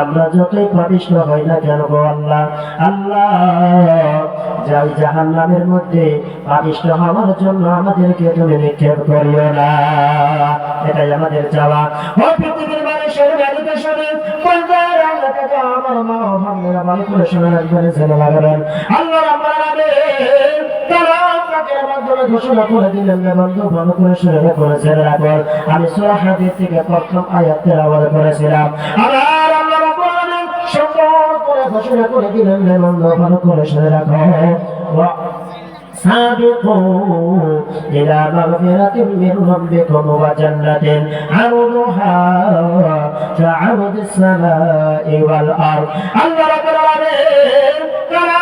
আমরা যতই পাপিষ্ট হই না কেন গো আল্লাহ? আল্লাহ, যাই জাহান নামের মধ্যে পাপিষ্ট হওয়ার জন্য আমাদেরকে তুমি নিক্ষেপ করিও না। এটাই আমাদের চাওয়া। ও পৃথিবীর মানুষের বাড়িতে শুনে বলবার আল্লাহ থেকে আমার মা ভাগ্নেরা ভালো করে শুনে রাখবেন ছেলে লাগাবেন। আল্লাহ আমার নামে তারা পাকের মাধ্যমে ঘোষণা করে দিলেন যে বন্ধু ভালো করে শুনে করেছেন রাখুন আমি সূরা হাদিস থেকে প্রথম আয়াত তেলাওয়াত করেছিলাম আবার আল্লাহ রাব্বুল আলামিন সুন্দর করে ঘোষণা করে দিলেন যে বন্ধু ভালো করে শুনে রাখো ওয়া- سابقوا إلى مغفرة من ربكم وجنة عرضها كعرض السماء والأرض الله رب العالمين কালাম পাকের মাধ্যমে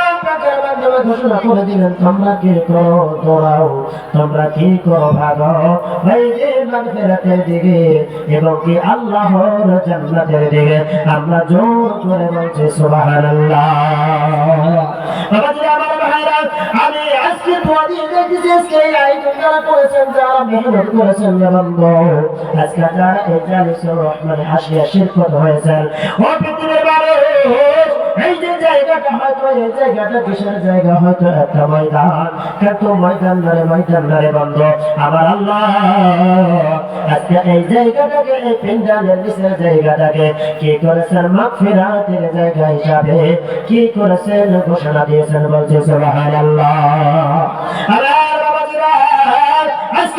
তোমরা কি দৌড়াও তোমরা কি ভাগো? এই দিকে, এবং কি আল্লাহর জান্নাতের দিকে আমরা জোর করে বলছি, সুবহানাল্লাহ। আমি আজকে আজকে যারা এই হয়েছেন, ও পৃথিবীর মানুষ জায়গা আল্লাহ হিসাবে কি করেছেন? ঘোষণা দিয়েছেন বলছে বাবাজিরা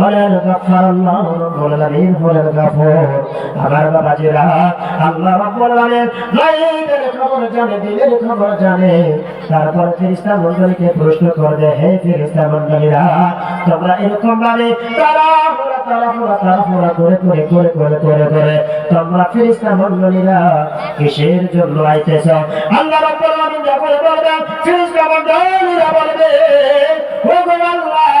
হলেন গফফার আল্লাহ, রাব্বুল হলেন গফুর আমার বাবাজিরা, আল্লাহ রাব্বুল আলামিন খবর জানে, দিলের খবর জানে। তারপর ফেরেশতা মণ্ডলীকে প্রশ্ন করবে, হে ফেরেশতা মণ্ডলীরা তোমরা এরকম ভাবে তাড়াহুড়া করে করে করে করে করে করে তোমরা ফেরেশতা মণ্ডলীরা কিসের জন্য আইতেছ? আল্লাহ আলামিন যখন বলবেন, ফেরেশতা মণ্ডলীরা বলবে আল্লাহ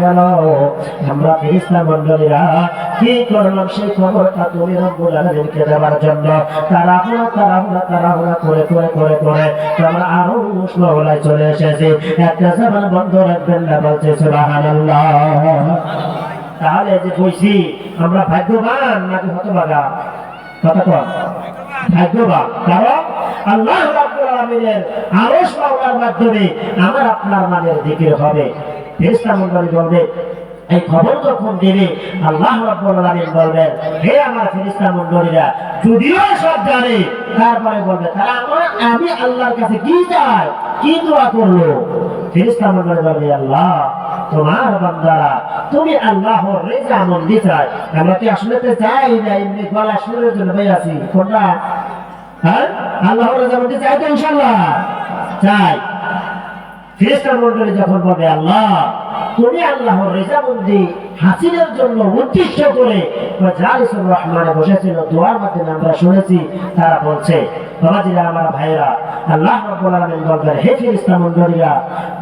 গেল। আমরা ফেরেশতা মণ্ডলীরা কি করলাম সেই খবরটা তুমি দেওয়ার জন্য তাড়াহুড়া তাড়াহুড়া তাড়াহুড়া করে করে করে করে আমরা আরও মুসলমানায় চলে এসেছি। একটা জামান বন্ধ রাখবেন না বলছে তাহলে যে কইছি আমরা ভাগ্যবান নাকি হতভাগা? কথা কন। ভাগ্যবান। কারণ আল্লাহ রাব্বুল আলামিনের আরশ মাওলার মাধ্যমে আমার আপনার নামের জিকির হবে। ফেরেশতা মণ্ডলী বলবে, এই খবর যখন দেবে, আল্লাহ রাব্বুল আলামিন বলবেন, হে আমার ফেরেশতা মণ্ডলীরা, যদিও সব জানে, তারপরে বলবে, তারা আমার, আমি আল্লাহর কাছে কি চাই? কি দোয়া করল ফেরেশতা মণ্ডলী বলবে, আল্লাহ, তোমার বান্দারা, তুমি আল্লাহর রেজা মন্দি চাই। আমরা কি আসলে চাই না? এমনি গলা সুরের জন্য আছি। কোনটা? হ্যাঁ? আল্লাহর রেজা মন্দি চাই তো ইনশাল্লাহ চাই। ফেরেশতা মণ্ডলী যখন বলবে আল্লাহ, তুমি আল্লাহর রেজামন্দি হাসিনের জন্য উদ্দেশ্য করে জালিসুর রহমানে বসেছিল, দোয়ার মাধ্যমে আমরা শুনেছি, তারা বলছে, বাবাজিরা, আমার ভাইরা আল্লাহ রাব্বুল আলামিন বলবেন, হে ফেরেশতা মণ্ডলীরা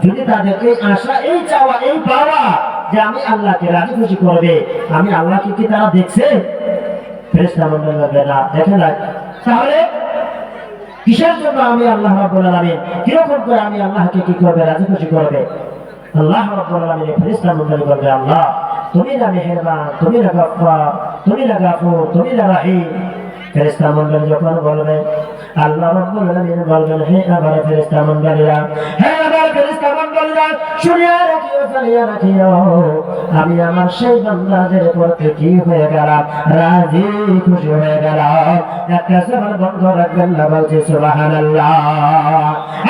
যদি তাদের এই আশা, এই চাওয়া, এই পাওয়া যে আমি আল্লাহকে রাজি খুশি করবে, আমি আল্লাহকে কি তারা দেখছে? ফেরেশতা মণ্ডলী বলবে না, দেখে না তাহলে কিসের জন্য আমি আল্লাহ রাব্বুল আলামিন, কীরকম করে আমি আল্লাহকে কি করবে, রাজি খুশি করবে? আল্লাহ রাব্বুল আলামিন ফেরেশতা মণ্ডলী করবে আল্লাহ, তুমি না মেহেরবান, তুমি না গফফার, তুমি না গাফুর, তুমি না রাহিম। ফেরেশতা মণ্ডলী যখন বলবে, আল্লাহ রাব্বুল আলামিন বলবেন, হে আমার ফেরেশতা মণ্ডলীরা, হে আমার ফেরেশতা আমি আমার সেই বান্দাদের প্রতি কি হয়ে গেলাম? রাজি, খুশি হয়ে গেলাম। একটা সবার বন্ধ রাখবেন না বলছি সুবহানাল্লাহ।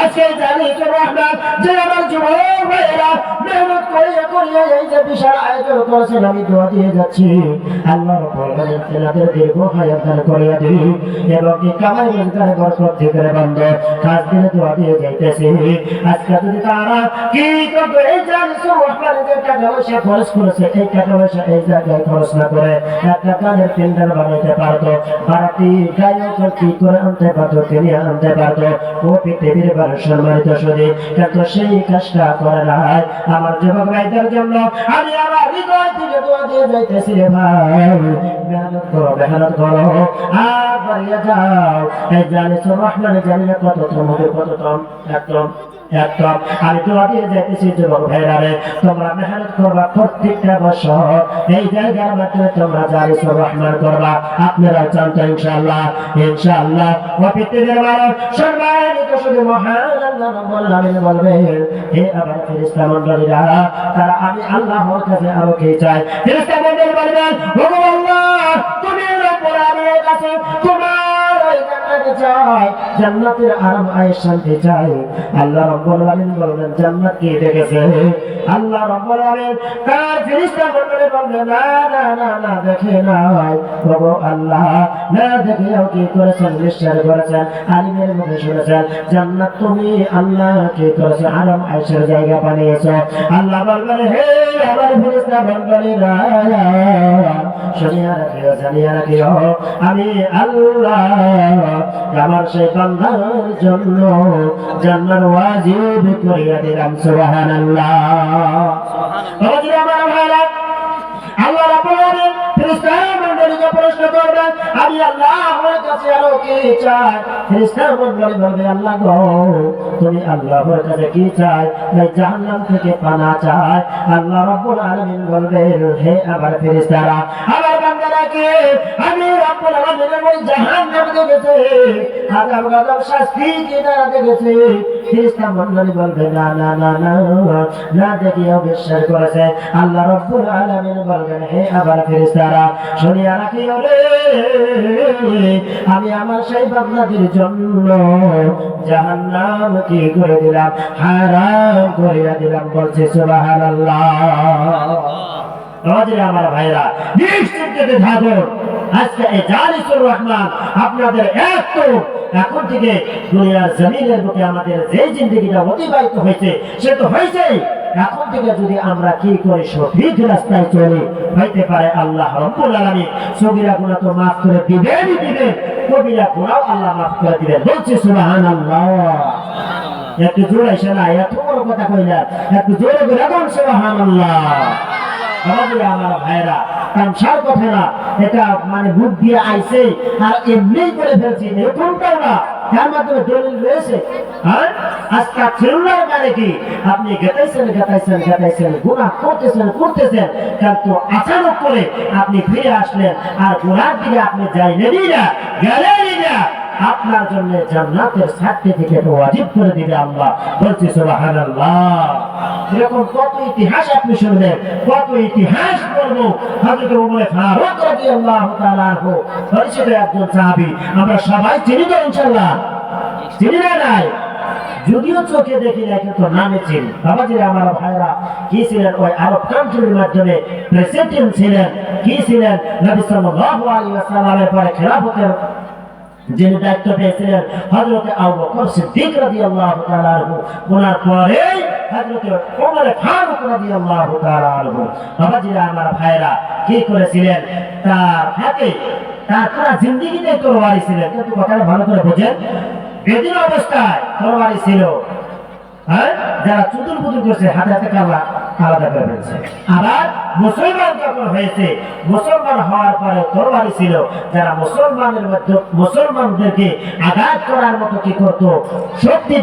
আজকে জানি রহমান যে আমার যুবক ভাইয়েরা মেহনত করিয়া করিয়া এই যে বিশাল আয়োজন করেছেন, আমি দোয়া দিয়ে যাচ্ছি। তিনি আনতে পারতো ও পৃথিবীর বার সম্মানিত শুনি কিন্তু সেই কাজটা করে নাই। আমার যুবক ভাইদের জন্য আমি আমার হৃদয় থেকে দোয়া দিয়ে যাইতেছি রে ভাই। মেহনত করো মেহনত করো। আর বাড়িয়ে যাও। এই জানিস রহমানের জানি কত তম কত তম একদম একদম আমি দিয়ে যাইতেছি যুবক ভাইরা রে তোমরা মেহনত করবা প্রত্যেকটা বছর। এই জায়গার মাধ্যমে তোমরা জানিস রহমান করবা। আপনারা চান তো ইনশাআল্লাহ। ইনশাআল্লাহ পৃথিবীর মানুষ সম্মানিত শুধু মহান আল্লাহ রব্বুল আলামিন বলবে, হে আমার ফেরেশতা মণ্ডলীরা, তারা আমি আল্লাহর কাছে আরও কি চাই ফেরেশতা মণ্ডলী বলবেন আল্লাহ, তুমি রব্বুল কাছে তোমার জান্নাতের আরাম আয়ের শান্তি চাই আল্লাহ রব্বুল আলামিন বলবেন জান্নাত কি দেখেছে? আল্লাহ রব্বুল আলামিন কার ফেরেশতা মণ্ডলী বলবে না না না না, দেখে নাই। ওগো আল্লাহ, না, দেখে কি করেছেন, নিশ্চয় করেছেন, আলিমের মুখে শুনেছেন। জান্নাত তুমি আল্লাহ কি করেছে, আরাম আয়েশের জায়গা বানিয়েছো। আল্লাহ বলবেন হে আমার ফেরেশতা মণ্ডলীরা শুনিয়া রাখিও জানিয়া রাখিও। আমি আল্লাহ আমার সেই বান্দার জন্য জান্নার ওয়াজিব করিয়া দিলাম সুবহানাল্লাহ। বাবাজি আল্লাহ তুমি কাছে কি থেকে পানা চাই। আল্লাহ রব্বুল আলামিন বলবেন, হে আমার ফেরেশতারা, আমার কি? আমি আমি আমার সেই বান্দাদের জন্য জাহান্নাম কি করে দিলাম? হারাম করিয়া দিলাম। বলছে আমার ভাইরা আজকে এই জালিসুর রহমান আপনাদের এত এখন থেকে দুনিয়ার জমিনের বুকে আমাদের যে জিন্দগিটা অতিবাহিত হয়েছে, সে তো হয়েছেই। এখন থেকে যদি আমরা কি করি সঠিক রাস্তায় চলি, হইতে পারে আল্লাহ রব্বুল আলামিন। সগীরা তো মাফ করে দিবেনই দিবেন, কবিরা গুনাহ আল্লাহ মাফ করে দিবেন। বলছি সুবহানাল্লাহ। একটু জোরে এসে না, এত বড় কথা কইলা একটু জোরে এখন সুবহানাল্লাহ। আমাদের আমার ভাইরা তামসার কথা না। এটা মানে বুক দিয়ে আইছে, আর এমনি করে ফেলছি। এরকমটাও না? যার মাধ্যমে দলিল রয়েছে। হ্যাঁ? আজকে ছেলের মানে কি? আপনি গেতাইছেন গেতাইছেন গেতাইছেন গুণা করতেছেন করতেছেন, কিন্তু আচানক করে আপনি ফিরে আসলেন, আর গুণার দিকে আপনি যাই নেই না, গেলেনই না। আপনার জন্য জান্নাতের সার্টিফিকেট ওয়াজিব করে দিবে আল্লাহ। বলছে, সুবহানাল্লাহ। এরকম কত ইতিহাস আপনি শুনবেন কত ইতিহাস বলব। হযরত ওমর ফারুক রাদিয়াল্লাহু তাআলা আনহু পরিচিত একজন সাহাবী, আমরা সবাই চিনি তো ইনশাআল্লাহ? চিনি না নাই? যদিও চোখে দেখি না, কিন্তু নামে চিনি। বাবাজিরা আমার ভাইরা, কি ছিলেন ওই আরব কান্ট্রির মাধ্যমে? প্রেসিডেন্ট ছিলেন, কি ছিলেন? নবী সাল্লাল্লাহু আলাইহি ওয়াসাল্লামের পরে খেলাফতের যিনি দায়িত্ব পেয়েছিলেন হজরতে আবু বকর সিদ্দিক রাদিয়াল্লাহু তাআলা আনহু, ওনার পরে হজরতে ওমর ফারুক রাদিয়াল্লাহু তাআলা আনহু। বাবাজিরা, আমার ভাইরা কি করেছিলেন? তার হাতে, তার পুরা জিন্দেগিতে তরবারি ছিলেন কিন্তু কথাটা ভালো করে বোঝেন বেদিন অবস্থায় তরবারি ছিল। হ্যাঁ? যারা চুতুর পুতুর করছে, হাতে হাতে কালা আলাদা করে ফেলছে আবার মুসলমান যখন হয়েছে, মুসলমান হওয়ার পরে তরবারি ছিল। যারা মুসলমানের মধ্যে মুসলমানদেরকে আঘাত করার মতো কি করতো? শক্তি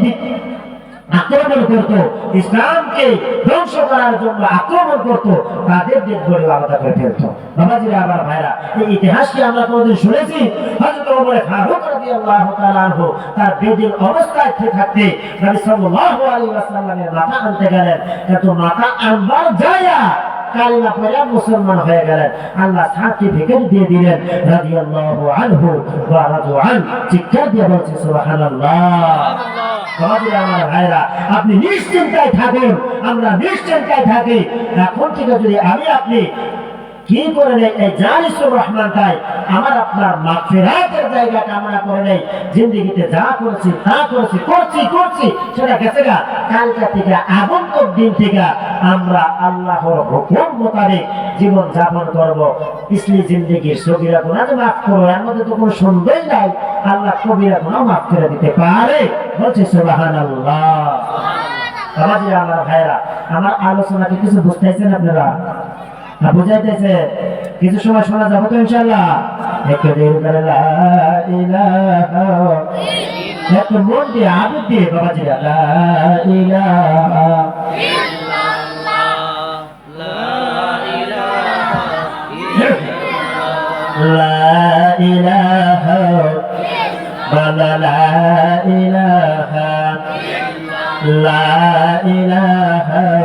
আক্রমণ করত, ইসলামকে ধ্বংস করার জন্য আক্রমণ করত, তাদের ডেড বডি আলাদা করে ফেলত। বাবাজিরা আবার ভাইরা, এই ইতিহাসকে আমরা কোনোদিন শুনেছি? হযরত ওমর ফারুক রাদিয়াল্লাহু তাআলা আনহু তার বেদিন অবস্থায় থাকতে নবী সাল্লাল্লাহু আলাইহি ওয়াসাল্লামের মাথা আনতে গেলেন। কিন্তু মাথা আনবার যায়া কালিমা পড়ে মুসলমান হয়ে গেলেন। আল্লাহ সার্টিফিকেট দিয়ে দিলেন, রাদিয়াল্লাহু আনহু ওয়া রাদু আন চিৎকার দিয়ে বলছে, সুবহানাল্লাহ। আপনি নিশ্চিন্তায় থাকুন আমরা নিশ্চিন্তায় থাকি। এখন থেকে যদি আমি আপনি কি করে নেই? এই জানিসুর রহমান তাই আমার আপনার মাগফিরাতের জায়গা কামনা করে নেই। জিন্দিগিতে যা করেছি তা করেছি করছি করছি সেটা গেছে গা। কালকা থেকে আগন্তক দিন থেকে আমরা আল্লাহর হুকুম মোতাবেক জীবন যাপন করব। ইসলি জিন্দিগির সবিরা গুণা যে মাফ করো এর মধ্যে তো কোনো সন্দেহ নাই। আল্লাহ কবিরা গুণাও মাফ করে দিতে পারে। বলছে সুবাহান আল্লাহ আমার ভাইরা আমার আলোচনাকে কিছু বুঝতেছেন আপনারা? বুঝাইতেছে কিছু সময় শোনা যাবে তো ইনশাল্লাহ একটু ইলাহা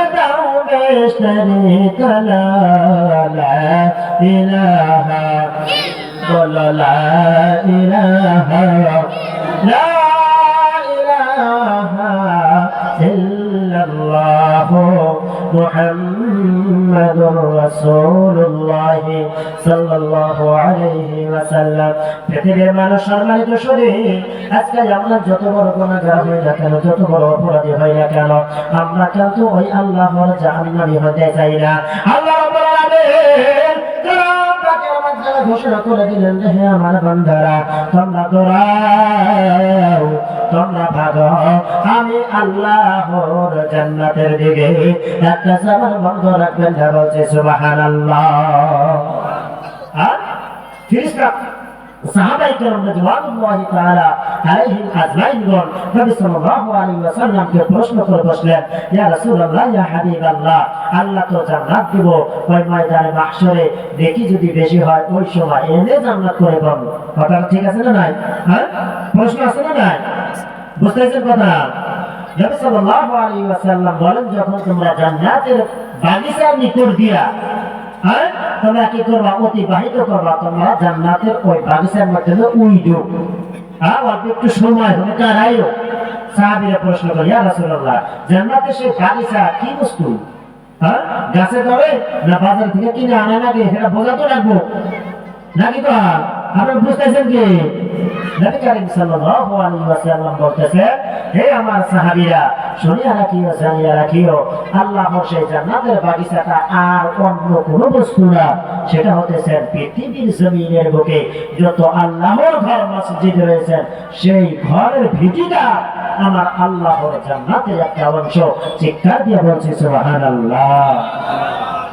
বলে ভুলার দাও বেশরে কলা লা ইলাহা বল লা ইলাহা লা ইলাহা ইল্লাল্লাহ মুহাম্মাদুর রাসূলুল্লাহ সাল্লাল্লাহু আলাইহি ওয়াসাল্লাম। পৃথিবীর মানুষ সম্মানিত শরীর আজকে আমরা না কেন, যত বড় অপরাধী হই আল্লাহর আল্লাহ রাব্বুল আলামিন ঘোষণা করে দিলেন হে আমার বান্দারা, তোমরা দৌড়াও। তোমরা ভাগো, আমি আল্লাহর জান্নাতের দিকে একটা জবান বন্ধ রাখবেন না বলছে করে বসলেন, ইয়া আল্লাহ দিব, ওই দেখি যদি বেশি হয়, ওই সময় এনে জান্নাত করে পাবো কথা ঠিক আছে না নাই? হ্যাঁ? প্রশ্ন আছে না নাই? বুঝতেছেন কথা। নবী সাল্লাল্লাহু আলাইহি ওয়াসাল্লাম বলেন, যখন তোমরা জান্নাতের বাগিচার নিকট দিয়া হ্যাঁ তোমরা কি করবা? অতিবাহিত করবা। তোমরা জান্নাতের ওই বাগিচার মাধ্যমে উইডো। হ্যাঁ অল্প একটু সময় হলে কারাইও সাহাবীরা প্রশ্ন করে, ইয়া রাসূলুল্লাহ, জান্নাতের সেই বাগিচা কি বস্তু? হ্যাঁ গাছে ধরে না বাজার থেকে কিনে আনা লাগে? সেটা বোঝা রাখব নাকি তো আপনারা বুঝতেছেন কি? নবী করিম সাল্লাল্লাহু আলাইহি ওয়াসাল্লাম বলতেছেন, হে আমার সাহাবীরা, শুনিয়া রাখিও, জানিয়া রাখিও আল্লাহর সেই জান্নাতের বাগিচাটা আর অন্য কোনো বস্তু না। সেটা হতেছে পৃথিবীর জমিনের বুকে যত আল্লাহর ঘর মসজিদ রয়েছেন সেই ঘরের ভিটিটা আমার আল্লাহর জান্নাতের একটা অংশ। চিৎকার দিয়ে বলছে, সুবহানাল্লাহ।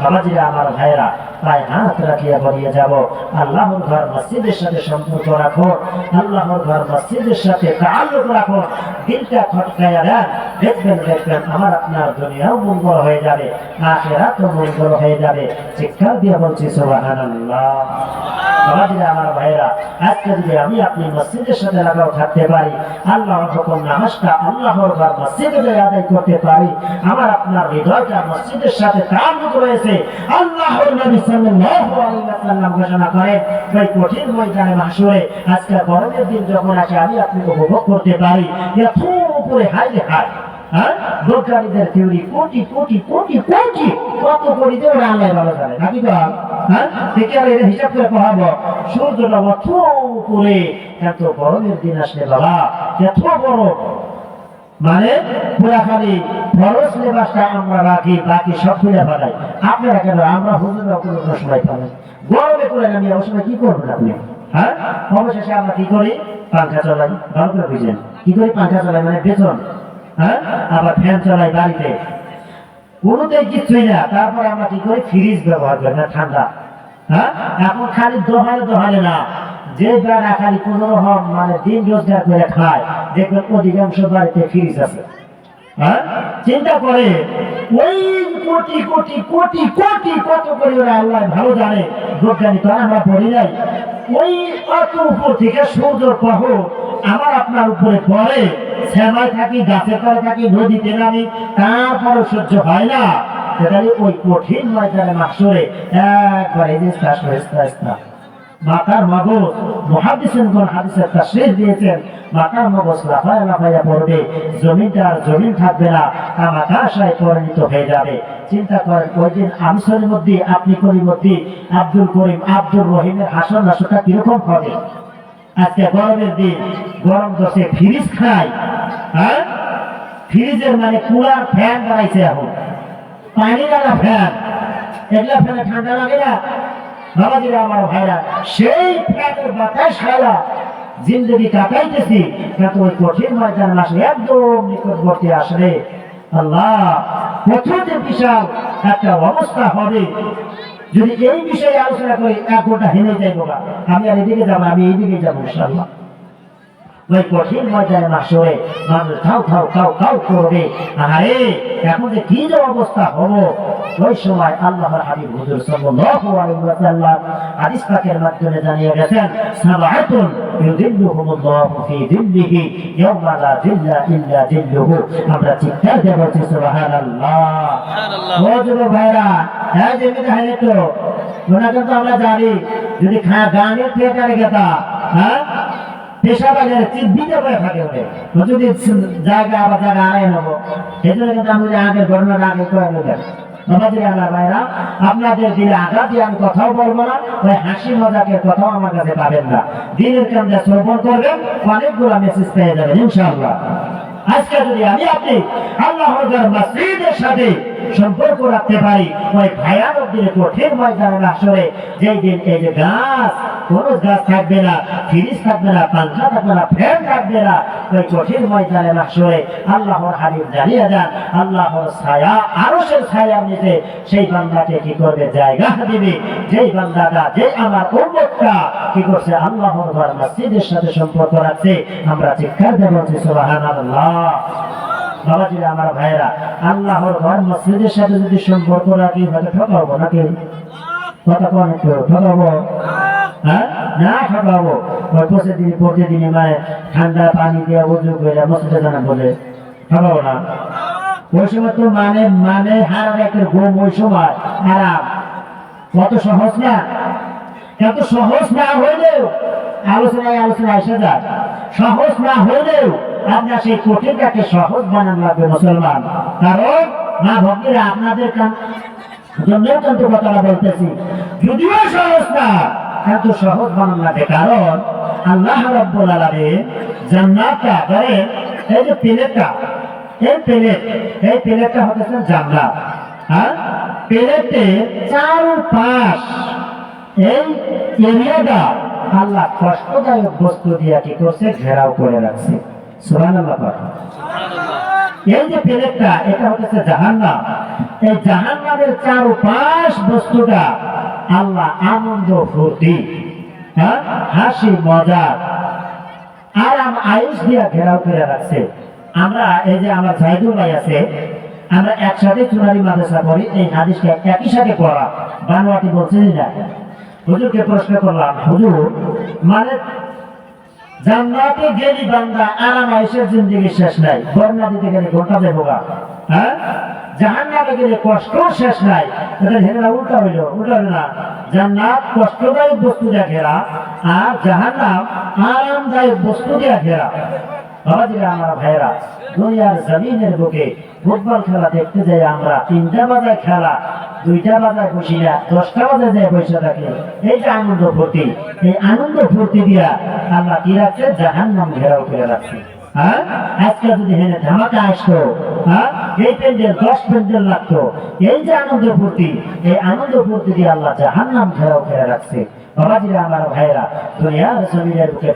বাবাজিরা, আমার ভাইরা তাই হাত রাখিয়া বলিয়ে যাব। আল্লাহর ঘর মসজিদের সাথে সম্পর্ক রাখো। আল্লাহর ঘর মসজিদের সাথে তাল্লুক রাখো। দিলটা খটকাইয়া দেন। দেখবেন দেখবেন, আমার আপনার দুনিয়াও মঙ্গল হয়ে যাবে। আখেরাতও মঙ্গল হয়ে যাবে। চিৎকার দিয়ে বলছি, সুবহানাল্লাহ। আমার ভাইরা আজকে যদি আমি আপনি মসজিদের সাথে লাগাও থাকতে পারি, আল্লাহর নামাজটা আল্লাহর ঘর মসজিদে যাই আদায় করতে পারি, আমার আপনার হৃদয়টা মসজিদের সাথে তাল্লুক রয়েছে। আল্লাহর সাল্লাল্লাহু আলাইহি ওয়াসাল্লাম ঘোষণা করেন, ওই কঠিন ময়দানে মাসুরে আজকে গরমের দিন যখন আসে, আমি আপনি উপভোগ করতে পারি। এত উপরে হাই হাই হ্যাঁ? বৈজ্ঞানিকদের থিওরি কোটি কোটি কোটি কোটি, কত কোটি দিয়ে ওরা আল্লাহ ভালো জানে, নাকি তো? হ্যাঁ? এটা হিসাব করে পড়াবো। সূর্যটা অত উপরে, এত গরমের দিন আসলে বাবা, এত গরম মানে পুরা খালি ফরজ লেবাসটা আমরা রাখি, বাকি সব খুলে ফেলাই। আপনারা কেন? আমরা হুজুরা কোনো সময় পাবেন গরমে করে আমি ওই সময় কি করবেন আপনি? হ্যাঁ? অবশেষে আমরা কি করি? পাংখা চলাই, ভালো করে বুঝলেন। কি করি? পাংখা চলাই মানে বেতন। হ্যাঁ? আবার ফ্যান চলাই বাড়িতে। কোনোটাই কিছুই না। তারপরে আমরা কি করি? ফ্রিজ ব্যবহার করি না ঠান্ডা। হ্যাঁ? এখন খালি দোহালে দোহালে না। যে বেড়া খালি কোন রকম মানে দিন রোজগার করে খায়, দেখবেন অধিকাংশ বাড়িতে ফ্রিজ আছে। হ্যাঁ? চিন্তা করে ওই কোটি কোটি কোটি কোটি কত করে ওরা আল্লাহ ভালো জানে বিজ্ঞানী তো আমরা পড়ি নাই। ওই অত উপর থেকে সূর্য প্রহ আমার আপনার উপরে পড়ে, শ্যামায় থাকি, গাছের তলে থাকি, নদীতে নামি তারপরে সহ্য হয় না। সেখানে ওই কঠিন ময়দানে মাসরে একবার যে শ্বাস হয়েছে মাতার মগজ। মহাদিসেন কোন হাদিসের তাশরীহ দিয়েছেন। মাতার মগজ লাফায় লাফাইয়া পড়বে। জমিনটা আর জমিন থাকবে না। কামাকাশায় পরিণত হয়ে যাবে। চিন্তা করেন, ওই দিন আমসরের মধ্যে আপনি করিম মধ্যে আব্দুল করিম আব্দুল রহিমের হাসন নাসনটা কীরকম হবে? আজকে গরমের দিন, গরম দশে ফ্রিজ খায় হ্যাঁ? ফ্রিজের মানে কুলার ফ্যান বানাইছে এখন। পানি লাগা ফ্যান। এগুলা ফ্যানে ঠান্ডা লাগে না? বাবাজিরা আমার ভাইরা, সেই ফ্ল্যাটের বাতাস খেলা জিন্দগি কাটাইতেছি। কিন্তু ওই কঠিন ময়দান আসলে একদম নিকটবর্তী আসলে আল্লাহ প্রচুর বিশাল একটা অবস্থা হবে। যদি এই বিষয়ে আলোচনা করি, এক ঘণ্টা হেনে যাইব না আমি আর এদিকে যাব আমি এইদিকে যাব ইনশাআল্লাহ। ওই কঠিন ময়দানে মাসরে মানুষ খাও খাও খাও খাও করবে। আরে এখন যে কি যে অবস্থা হব ওই সময় আল্লাহর হাবিব হুজুর সাল্লাল্লাহু আলাইহি ওয়াসাল্লাম হাদিস পাকের মাধ্যমে জানিয়ে গেছেন সাবাতুন ইউদিল্লুহুমুল্লাহু ফি দিল্লিহি ইয়াওমা লা দিল্লা ইল্লা দিল্লুহু আমরা চিৎকার দিয়ে বলছি সুবহানাল্লাহ। ও যুবক ভাইরা হ্যাঁ যেতে হয় তো ওনাকে তো আমরা জানি যদি গানের থিয়েটারে গেতা হ্যাঁ? আপনাদের দিলে আঘাত দিয়ে আমি কথাও বলব না, ওই হাসি মজাকের কথাও আমার কাছে পাবেন না। দিনের কেন্দ্রে শ্রবণ করবেন, অনেকগুলো মেসেজ পেয়ে যাবেন আজকে যদি আমি আপনি আল্লাহর মসজিদের সাথে সম্পর্ক রাখতে পারি। ওই ভয়ানক দিনে কঠিন ময়দানে আসরে যেই দিন এই যে গাছ কোন গাছ থাকবে না, ফ্রিজ থাকবে না পাঙ্খা থাকবে না, ফ্যান থাকবে না, ওই কঠিন ময়দানে আসরে আল্লাহর হাবিব জানিয়ে যান আল্লাহর ছায়া, আরশের ছায়া নিতে সেই বান্দাকে কি করবে জায়গা দিবে? যেই বান্দাটা যে আমার উম্মতটা কি করছে? আল্লাহর মসজিদের সাথে সম্পর্ক রাখছে। আমরা চিৎকার দেব সুবহানাল্লাহ। বাবাজিরা আমার ভাইয়েরা, আল্লাহর ঘর মসজিদের সাথে যদি সম্পর্ক রাখি, হয়তো ঠকাবো নাকি? কথা কোন একটু, ঠকাবো? হ্যাঁ? ঠান্ডা পানি উজু বলে। তো মানে মানে সহজ না? সহজ না হইলেও আলোচনায় আলোচনা এসে যায়। সহজ না হইলেও আপনার সেই কঠিনটাকে সহজ বানানো লাগবে মুসলমান। কারণ মা ভক্তিরা আপনাদের কান জন্যও কিন্তু কথাটা বলতেছি। যদিও সহজ না, কিন্তু সহজ বানানো লাগবে। কারণ আল্লাহ রব্বুল আলামিন জান্নাতটা ধরেন, এই যে প্লেটটা, এই প্লেট, এই প্লেটটা হতেছে জান্নাত। হ্যাঁ প্লেটে চার পাশ এই এরিয়াটা আল্লাহ কষ্টদায়ক বস্তু দিয়ে কি করছে? ঘেরাও করে রাখছে। এই যে প্লেটটা এটা হচ্ছে জাহান্নাম। এই জাহান্নামের চারপাশ বস্তুটা আল্লাহ আনন্দ ফুর্তি হ্যাঁ? হাসি মজা আরাম আয়ুষ দিয়া ঘেরাও করে রাখছে। আমরা এই যে আমার জাহিদুল ভাই আছে আমরা একসাথে চুনারি মাদ্রাসা করি এই হাদিসকে একই সাথে পড়া। বানোয়াটি বলছেন না। হুজুরকে প্রশ্ন করলাম হুজুর মানে জান্নাতে গেলি বান্দা, আরাম আয়েশের জিন্দগি শেষ নাই। বর্ণা দিতে গেলে ঘণ্টা গা হ্যাঁ? জাহান্নামে গেলে কষ্ট শেষ নাই। এটা হেরা উল্টা হইল, উল্টা না। জান্নাত কষ্টদায়ক বস্তু দিয়ে ঘেরা, আর জাহান্নাম আরামদায়ক বস্তু ঘেরা। দুনিয়ার জমিনের বুকে ফুটবল খেলা দেখতে যাই আমরা, তিনটা বাজায় খেলা। দুইটা বাজায় বসি না দশটা বাজায় যায় বসে থাকি এই যে আনন্দ ফুর্তি এই আনন্দ ফুর্তি দিয়া আল্লাহ কি রাখছে জাহান নাম ঘেরাও করে রাখছে। হ্যাঁ? আজকে যদি হেনে ধামাকা আসতো হ্যাঁ? এই প্যান্ডেল দশ প্যান্ডেল লাগতো। এই যে আনন্দ ফুর্তি এই আনন্দ ফুর্তি দিয়ে আল্লাহ জাহান্নাম ঘেরাও ঘেরা রাখছে। বাবাজিরা, আমার ভাইরা দুনিয়ার জমিনের বুকে